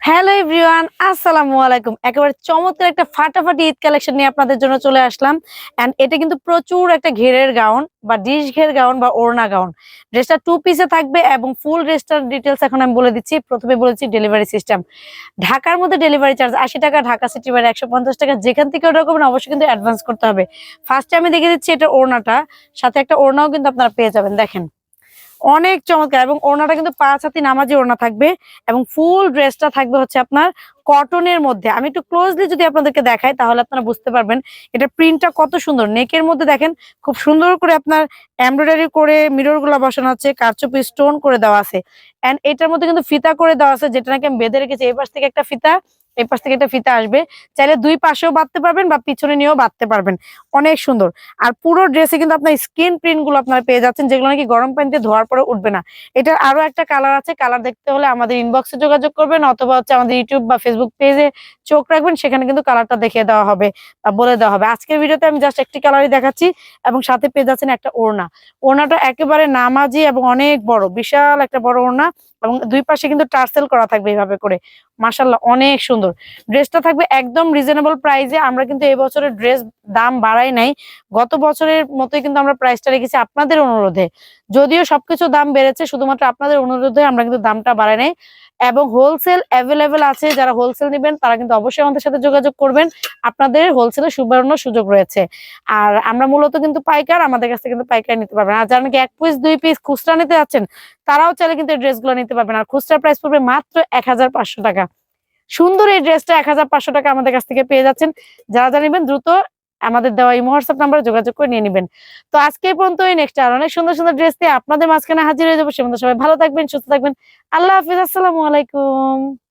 Hello everyone, আসসালামু আলাইকুম। একেবারে চমৎকার একটা ফাটাফাটি ঈদ কালেকশন নিয়ে আপনাদের জন্য চলে আসলাম। এন্ড এটা কিন্তু প্রচুর একটা ঘেরের গাউন বা ডিশ ঘের গাউন বা ওড়না গাউন। ড্রেসটা টু পিসে থাকবে এবং ফুল ড্রেসটার ডিটেলস এখন আমি বলে দিচ্ছি। প্রথমে বলেছি ডেলিভারি সিস্টেম ঢাকার মধ্যে ডেলিভারি চার্জ আশি টাকা, ঢাকা সিটি বাইরে একশো পঞ্চাশ টাকা। যেখান থেকে অর্ডার করবেন, অবশ্যই কিন্তু অ্যাডভান্স করতে হবে। ফার্স্টে আমি দেখে দিচ্ছি এটা ওড়নাটা। সাথে একটা ওড়নাও কিন্তু আপনারা পেয়ে যাবেন, দেখেন। অনেক চমৎকার। এবং ওড়নাটা কিন্তু পাঁচ হাতি নামাজি ওড়না থাকবে এবং ফুল ড্রেসটা থাকবে হচ্ছে আপনার কটনের মধ্যে। আমি একটু ক্লোজলি যদি আপনাদেরকে দেখাই, তাহলে আপনারা বুঝতে পারবেন এটা প্রিন্টটা কত সুন্দর। নেকের মধ্যে দেখেন, খুব সুন্দর করে আপনার এমব্রয়ডারি করে মিররগুলা বসানো আছে, কারচুপি স্টোন করে দেওয়া আছে। এন্ড এটার মধ্যে কিন্তু ফিতা করে দেওয়া আছে, যেটা নাকি আমি বেঁধে রেখেছি। এই পাশ থেকে একটা ফিতা, এই পাশ থেকে একটা ফিতা আসবে। চাইলে দুই পাশেও বাঁধতে পারবেন বা পিছনে নিয়েও বাঁধতে পারবেন। অনেক সুন্দর। আর পুরো ড্রেসে কিন্তু আপনার স্ক্রিন প্রিন্টগুলো আপনারা পেয়ে যাচ্ছেন, যেগুলো নাকি গরম পানিতে ধোয়ার পরে উঠবে না। এটার আরও একটা কালার আছে। কালার দেখতে হলে আমাদের ইনবক্সে যোগাযোগ করবেন, অথবা হচ্ছে আমাদের ইউটিউব বা ফেসবুক फेसबुक पेज है চোখ রাখবেন, সেখানে কিন্তু কালারটা দেখিয়ে দেওয়া হবে বলে দেওয়া হবে। আজকের ভিডিওতে আমি জাস্ট একটি কালারই দেখাচ্ছি এবং সাথে পেয়ে যাচ্ছেন একটা ওড়না। ওড়নাটা একেবারে নামাজি এবং অনেক বড়, বিশাল একটা বড় ওড়না এবং দুই পাশে কিন্তু টার্সেল করা থাকবে এইভাবে করে। মাসাল্লাহ অনেক সুন্দর। ড্রেসটা থাকবে একদম রিজনেবল প্রাইসে আমরা কিন্তু এই বছরের ড্রেস দাম বাড়াই নাই। গত বছরের মতোই কিন্তু আমরা প্রাইসটা রেখেছি আপনাদের অনুরোধে। যদিও সবকিছু দাম বেড়েছে, শুধুমাত্র আপনাদের অনুরোধে আমরা কিন্তু দামটা বাড়াই নাই। এবং হোলসেল অ্যাভেলেবেল আছে, যারা হোলসেল নেবেন, তারা কিন্তু অবশ্যই আমাদের সাথে যোগাযোগ করবেন। আপনাদের হোলসেলে সুবর্ণ সুযোগ রয়েছে। আর আমরা মূলত কিন্তু পাইকার, আমাদের কাছে কিন্তু পাইকার নিতে পারবেন। আর যারা নাকি এক পিস দুই পিস খুচরা নিতে যাচ্ছেন, তারাও চাইলে কিন্তু এই ড্রেসগুলো নিতে পারবেন। আর খুচরা প্রাইস পড়বে মাত্র এক হাজার পাঁচশো টাকা। সুন্দর এই ড্রেসটা এক হাজার পাঁচশো টাকা আমাদের কাছ থেকে পেয়ে যাচ্ছেন। যারা যা নেবেন, দ্রুত আমাদের দেওয়া এই হোয়াটসঅ্যাপ নাম্বারে যোগাযোগ করে নিয়ে নেবেন। তো আজকে পর্যন্ত এই নেক্সট আর অনেক সুন্দর সুন্দর ড্রেস দিয়ে আপনাদের মাঝখানে হাজির হয়ে যাব। সে সবাই ভালো থাকবেন, সুস্থ থাকবেন। আল্লাহ হাফিজ, আসসালামু আলাইকুম।